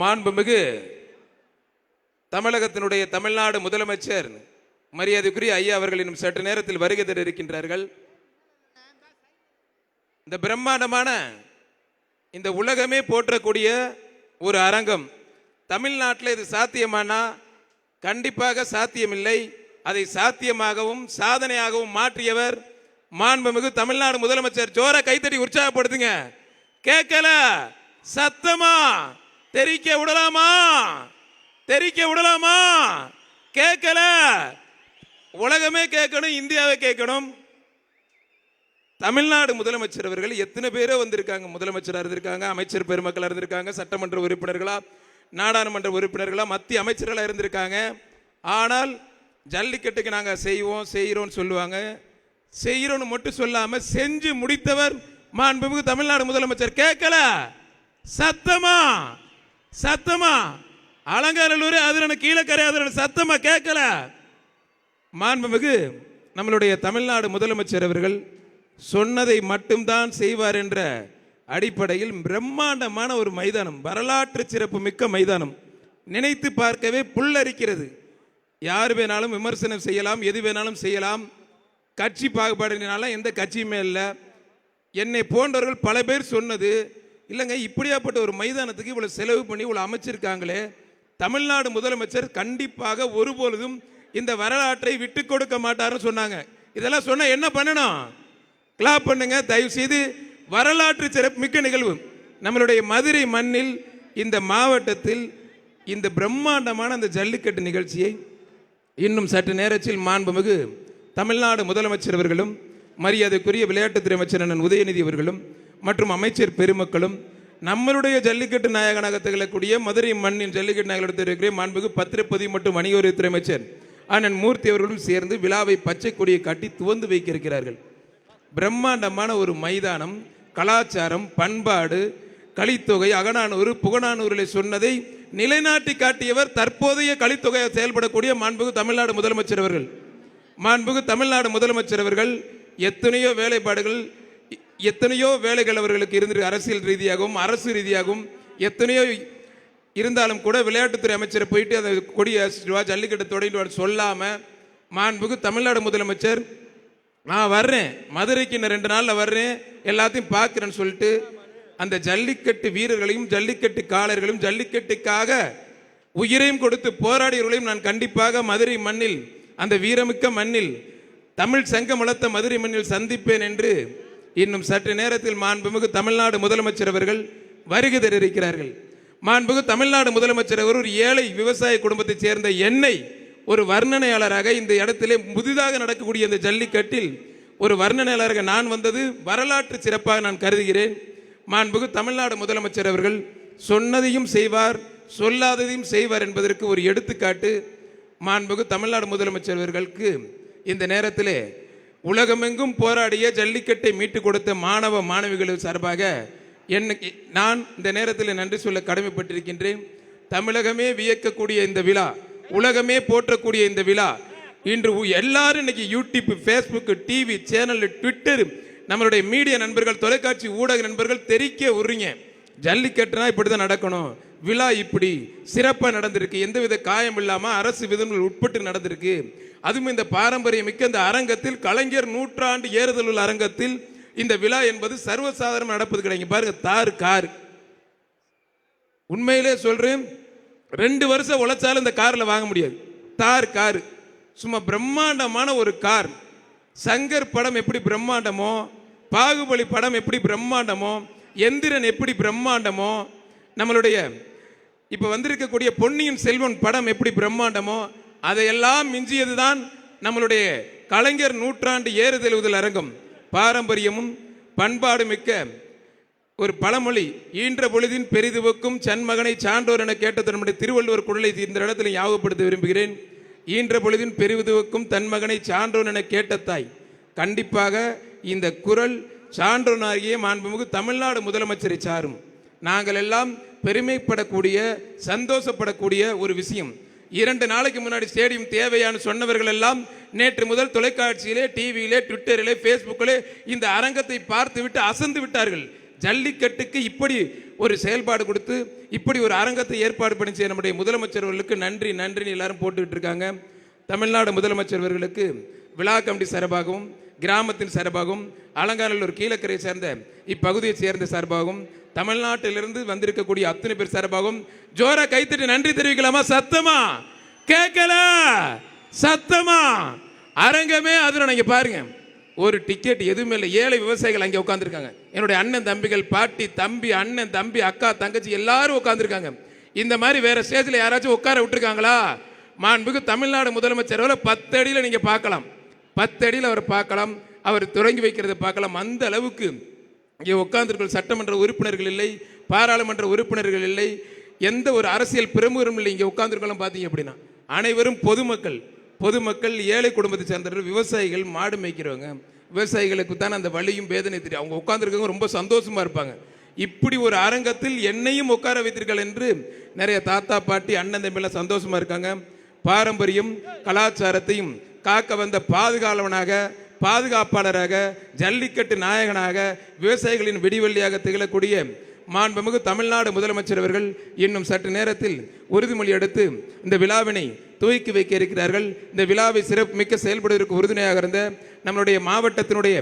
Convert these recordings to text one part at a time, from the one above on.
மாண்புமிகு தமிழகத்தினுடைய தமிழ்நாடு முதலமைச்சர் மரியாதைக்குரிய ஐயா அவர்கள் இன்னும் சற்று நேரத்தில் வருகை தர இருக்கின்றார்கள் இந்த பிரம்மாண்டமான இந்த உலகமே போற்றக்கூடிய ஒரு அரங்கம். தமிழ்நாட்டில் இது சாத்தியமானா? கண்டிப்பாக சாத்தியமில்லை. அதை சாத்தியமாகவும் சாதனையாகவும் மாற்றியவர் மாண்புமிகு தமிழ்நாடு முதலமைச்சர். ஜோர கைத்தடி உற்சாகப்படுத்துங்க. கேட்கல? சத்தமா? தெரிக்க விடலாமா? தெரிக்க விடலாமா? கேட்கல. உலகமே கேட்கணும் இந்தியாவை கேட்கணும். தமிழ்நாடு முதலமைச்சர் அவர்கள் எத்தனை பேரோ வந்திருக்காங்க. முதலமைச்சராக இருந்திருக்காங்க அமைச்சர் பெருமக்களாக இருந்திருக்காங்க சட்டமன்ற உறுப்பினர்களா நாடாளுமன்ற உறுப்பினர்களா மத்திய அமைச்சர்களாக இருந்திருக்காங்க. ஆனால் ஜல்லிக்கட்டுக்கு நாங்கள் செய்வோம் செய்கிறோம்னு சொல்லுவாங்க. செய்கிறோன்னு மட்டும் சொல்லாமல் செஞ்சு முடித்தவர் மாண்புமிகு தமிழ்நாடு முதலமைச்சர். கேட்கல. சத்தமா? சத்தமா? அலங்காநல்லூர் அதிரன கீழக்கரை அதிரன சத்தமா கேட்கல. மாண்புமிகு நம்மளுடைய தமிழ்நாடு முதலமைச்சர் அவர்கள் சொன்னதை மட்டும்தான் செய்வார் என்ற அடிப்படையில் பிரம்மாண்டமான ஒரு மைதானம் வரலாற்று சிறப்பு மிக்க மைதானம் நினைத்து பார்க்கவே புல்லரிக்கிறது. யார் வேணாலும் விமர்சனம் செய்யலாம் எது வேணாலும் செய்யலாம். கட்சி பாகுபாடுனால எந்த கட்சியுமே இல்லை. என்னை போன்றவர்கள் பல பேர் சொன்னது இல்லைங்க இப்படியாப்பட்ட ஒரு மைதானத்துக்கு இவ்வளோ செலவு பண்ணி இவ்வளோ அமைச்சிருக்காங்களே தமிழ்நாடு முதலமைச்சர் கண்டிப்பாக ஒருபொழுதும் இந்த வரலாற்றை விட்டு கொடுக்க மாட்டாருன்னு சொன்னாங்க. இதெல்லாம் சொன்னால் என்ன பண்ணணும்? கிளாப் பண்ணுங்க தயவு செய்து வரலாற்று சிறப்பு மிக்க நிகழ்வு. நம்மளுடைய மதுரை மண்ணில் இந்த மாவட்டத்தில் இந்த பிரம்மாண்டமான அந்த ஜல்லிக்கட்டு நிகழ்ச்சியை இன்னும் சற்று நேரத்தில் மாண்புமிகு தமிழ்நாடு முதலமைச்சர் அவர்களும் மரியாதைக்குரிய விளையாட்டுத்துறை அமைச்சர் அண்ணன் உதயநிதி அவர்களும் மற்றும் அமைச்சர் பெருமக்களும் நம்மளுடைய ஜல்லிக்கட்டு நாயகனாக திகழக்கூடிய மதுரை மண்ணின் ஜல்லிக்கட்டு நாயகர்கள் இருக்கிற மாண்புக்கு பத்திரப்பதிவு மற்றும் வணிகவரித்துறை அமைச்சர் அண்ணன் மூர்த்தி அவர்களும் சேர்ந்து விழாவை பச்சை கொடியை காட்டி துவந்து வைக்கிருக்கிறார்கள். பிரம்மாண்டமான ஒரு மைதானம் கலாச்சாரம் பண்பாடு கலித்தொகை அகநானூறு புகநானூரில் சொன்னதை நிலைநாட்டி காட்டியவர் தற்போதைய கலித்தொகையை செயல்படக்கூடிய மாண்புகு தமிழ்நாடு முதலமைச்சர் அவர்கள். மாண்புகு தமிழ்நாடு முதலமைச்சர் அவர்கள் எத்தனையோ வேலைப்பாடுகள் எத்தனையோ வேலைகள் அவர்களுக்கு இருந்திருக்கு. அரசியல் ரீதியாகவும் அரசு ரீதியாகவும் எத்தனையோ இருந்தாலும் கூட விளையாட்டுத்துறை அமைச்சரை போயிட்டு அந்த கொடி அசிட்டு வா ஜல்லிக்கட்டு தொடங்கிட்டு சொல்லாமல் மாண்புகு தமிழ்நாடு முதலமைச்சர் நான் வர்றேன். மதுரைக்கு இன்னும் ரெண்டு நாளில் வர்றேன். எல்லாத்தையும் பார்க்குறேன்னு சொல்லிட்டு அந்த ஜல்லிக்கட்டு வீரர்களையும் ஜல்லிக்கட்டு காலர்களையும் ஜல்லிக்கட்டுக்காக உயிரையும் கொடுத்து போராடியவர்களையும் நான் கண்டிப்பாக மதுரை மண்ணில் அந்த வீரமிக்க மண்ணில் தமிழ் சங்கம் வளர்த்த மதுரை மண்ணில் சந்திப்பேன் என்று இன்னும் சற்று நேரத்தில் மாண்புமிகு தமிழ்நாடு முதலமைச்சர் அவர்கள் வருகை தர இருக்கிறார்கள் மாண்புமிகு தமிழ்நாடு முதலமைச்சர் அவர் ஒரு ஏழை விவசாய குடும்பத்தைச் சேர்ந்த என்னை ஒரு வர்ணனையாளராக இந்த இடத்திலே புதிதாக நடக்கக்கூடிய இந்த ஜல்லிக்கட்டில் ஒரு வர்ணனையாளராக நான் வந்தது வரலாற்று சிறப்பாக நான் கருதுகிறேன். மாண்புகு தமிழ்நாடு முதலமைச்சர் அவர்கள் சொன்னதையும் செய்வார் சொல்லாததையும் செய்வார் என்பதற்கு ஒரு எடுத்துக்காட்டு மாண்புகு தமிழ்நாடு முதலமைச்சர் அவர்களுக்கு இந்த நேரத்திலே உலகமெங்கும் போராடிய ஜல்லிக்கட்டை மீட்டு கொடுத்த மாணவ மாணவிகள் சார்பாக என்னைக்கு நான் இந்த நேரத்தில் நன்றி சொல்ல கடமைப்பட்டிருக்கின்றேன். தமிழகமே வியக்கக்கூடிய இந்த விழா உலகமே போற்றக்கூடிய இந்த விழா. இன்று எல்லாரும் இன்னைக்கு YouTube Facebook TV channel Twitter நம்மளுடைய மீடியா நண்பர்கள் தொலைக்காட்சி ஊடக நண்பர்கள் தெரிக்க உர்றீங்க ஜல்லிக்கட்டுனா இப்படி தான் நடக்கணும். விழா இப்படி சிறப்பாக நடந்திருக்கு. எந்தவித காயம் இல்லாமல் அரசு விதிமுறைகள் உட்பட்டு நடந்திருக்கு. அதுவும் இந்த பாரம்பரியம் மிக்க இந்த அரங்கத்தில் கலைஞர் நூற்றாண்டு ஏறுதல் உள்ள அரங்கத்தில் இந்த விழா என்பது சர்வசாதாரணம் நடப்பது கிடைங்க பாருங்க தார் கார். உண்மையிலே சொல்றேன் ரெண்டு வருஷம் உழைச்சாலும் இந்த காரில் வாங்க முடியாது. தார் கார். சும்மா பிரம்மாண்டமான ஒரு கார். சங்கர் படம் எப்படி பிரம்மாண்டமோ பாகுபலி படம் எப்படி பிரம்மாண்டமோ எந்திரன் எப்படி பிரம்மாண்டமோ நம்மளுடைய இப்போ வந்திருக்கக்கூடிய பொன்னியின் செல்வன் படம் எப்படி பிரம்மாண்டமோ அதையெல்லாம் மிஞ்சியது தான் நம்மளுடைய கலைஞர் நூற்றாண்டு ஏறுதெழுவதில் அரங்கம். பாரம்பரியமும் பண்பாடு மிக்க ஒரு பழமொழி ஈன்ற பொழுதின் பெரிதுவுக்கும் சன்மகனை சான்றோர் என கேட்ட தன்னுடைய திருவள்ளுவர் குழலை இந்த இடத்துல ஞாபகப்படுத்த விரும்புகிறேன். ஈன்ற பொழுதின் பெரிதுவக்கும் தன்மகனை சான்றோன் என கேட்ட தாய். கண்டிப்பாக இந்த குரல் சான்றோனாகிய மாண்புமிகு தமிழ்நாடு முதலமைச்சரை சாரும். நாங்கள் எல்லாம் பெருமைப்படக்கூடிய சந்தோஷப்படக்கூடிய ஒரு விஷயம். இரண்டு நாளைக்கு முன்னாடி ஸ்டேடியம் தேவையான்னு சொன்னவர்கள் எல்லாம் நேற்று முதல் தொலைக்காட்சியிலே டிவியிலே ட்விட்டரிலே ஃபேஸ்புக்கிலே இந்த அரங்கத்தை பார்த்து விட்டு அசந்து விட்டார்கள். ஜல்லிக்கட்டுக்கு இப்படி ஒரு செயல்பாடு கொடுத்து இப்படி ஒரு அரங்கத்தை ஏற்பாடு பண்ணி செய்ய நம்முடைய முதலமைச்சர்களுக்கு நன்றி நன்றின்னு எல்லாரும் போட்டுக்கிட்டு இருக்காங்க. தமிழ்நாடு முதலமைச்சர் அவர்களுக்கு விழா கமிட்டி சார்பாகவும் கிராமத்தின் சார்பாகவும் அலங்காநல்லூர் கீழக்கரை சேர்ந்த இப்பகுதியை சேர்ந்த சார்பாகவும் தமிழ்நாட்டிலிருந்து வந்திருக்கக்கூடிய அத்தனை பேர் சார்பாகவும் ஜோரா கைத்தட்டி நன்றி தெரிவிக்கலாமா? சத்தமா? கேட்கல சத்தமா? அரங்கமே அதுல நீங்கள் பாருங்க. ஒரு டிக்கெட் எதுவுமே இல்லை. ஏழை விவசாயிகள் அங்கே உட்காந்துருக்காங்க என்னுடைய அண்ணன் தம்பிகள் பாட்டி தம்பி அண்ணன் தம்பி அக்கா தங்கச்சி எல்லாரும் உட்காந்துருக்காங்க இந்த மாதிரி வேற ஸ்டேஜில் யாராச்சும் உட்கார விட்டுருக்காங்களா? மாண்புக்கு தமிழ்நாடு முதலமைச்சர் பத்தடியில் பத்து அடியில் நீங்கள் பார்க்கலாம். பத்தடியில் அவர் பார்க்கலாம் அவர் தொடங்கி வைக்கிறத பார்க்கலாம். அந்த அளவுக்கு இங்கே உட்கார்ந்திருக்கிற சட்டமன்ற உறுப்பினர்கள் இல்லை பாராளுமன்ற உறுப்பினர்கள் இல்லை எந்த ஒரு அரசியல் பிரமுகரும் இல்லை. இங்கே உட்கார்ந்துருக்கலாம் பார்த்தீங்க அப்படின்னா அனைவரும் பொதுமக்கள். பொதுமக்கள் ஏழை குடும்பத்தை சேர்ந்தவர்கள் விவசாயிகள் மாடு மேய்க்கிறவங்க. விவசாயிகளுக்கு தான் அந்த வழியும் வேதனை தெரியும். அவங்க உட்காந்துருக்கவங்க ரொம்ப சந்தோஷமாக இருப்பாங்க. இப்படி ஒரு அரங்கத்தில் என்னையும் உட்கார வைத்தீர்கள் என்று நிறைய தாத்தா பாட்டி அண்ணன் தம்பிலாம் சந்தோஷமாக இருக்காங்க. பாரம்பரியம் கலாச்சாரத்தையும் காக்க வந்த பாதுகாவலனாக பாதுகாப்பாளராக ஜல்லிக்கட்டு நாயகனாக விவசாயிகளின் விடிவெள்ளியாக திகழக்கூடிய மாண்புமிகு தமிழ்நாடு முதலமைச்சர் அவர்கள் இன்னும் சற்று நேரத்தில் உறுதிமொழி எடுத்து இந்த விழாவினை துவக்கி வைக்க இருக்கிறார்கள். இந்த விழாவை சிறப்பு மிக்க செயல்படுவதற்கு உறுதுணையாக இருந்த நம்மளுடைய மாவட்டத்தினுடைய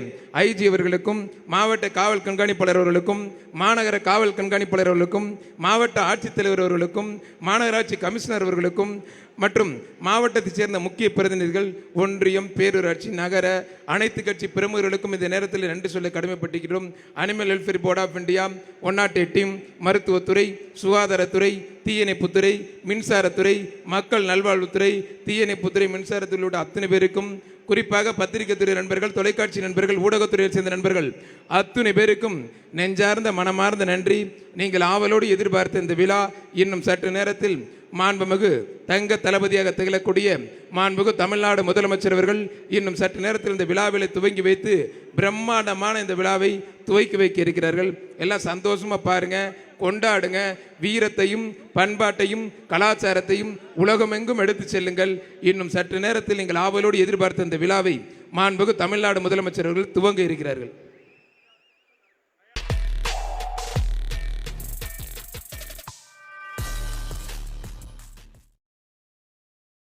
ஐஜி அவர்களுக்கும் மாவட்ட காவல் கண்காணிப்பாளர் அவர்களுக்கும் மாநகர காவல் கண்காணிப்பாளர் அவர்களுக்கும் மாவட்ட ஆட்சித்தலைவர் அவர்களுக்கும் மாநகராட்சி கமிஷனர் அவர்களுக்கும் மற்றும் மாவட்டத்தைச் சேர்ந்த முக்கிய பிரதிநிதிகள் ஒன்றியம் பேரூராட்சி நகர அனைத்து கட்சி பிரமுகர்களுக்கும் இந்த நேரத்தில் நன்றி சொல்ல கடமைப்பட்டிருக்கிறோம். Animal welfare board of India one நாட் டீம் மருத்துவத்துறை சுகாதாரத்துறை தீயணைப்புத்துறை மின்சாரத்துறை மக்கள் நல்வாழ்வுத்துறை தீயணைப்புத்துறை மின்சாரத்துறை உள்ள அத்தனை பேருக்கும் குறிப்பாக பத்திரிகை துறை நண்பர்கள் தொலைக்காட்சி நண்பர்கள் ஊடகத்துறையை சேர்ந்த நண்பர்கள் அத்துணை பேருக்கும் நெஞ்சார்ந்த மனமார்ந்த நன்றி. நீங்கள் ஆவலோடு எதிர்பார்த்த இந்த விழா இன்னும் சற்று நேரத்தில் மாண்புமிகு தங்க தளபதியாக திகழக்கூடிய மாண்புமிகு தமிழ்நாடு முதலமைச்சர் அவர்கள் இன்னும் சற்று நேரத்தில் இந்த விழாவிலை துவங்கி வைத்து பிரம்மாண்டமான இந்த விழாவை துவக்கி வைக்க இருக்கிறார்கள். எல்லாம் சந்தோஷமாக பாருங்க. கொண்டாடுங்க. வீரத்தையும் பண்பாட்டையும் கலாச்சாரத்தையும் உலகமெங்கும் எடுத்து செல்லுங்கள். இன்னும் சற்று நேரத்தில் நீங்கள் ஆவலோடு எதிர்பார்த்த இந்த விழாவை மாண்புகு தமிழ்நாடு முதலமைச்சர் அவர்கள் துவங்க இருக்கிறார்கள்.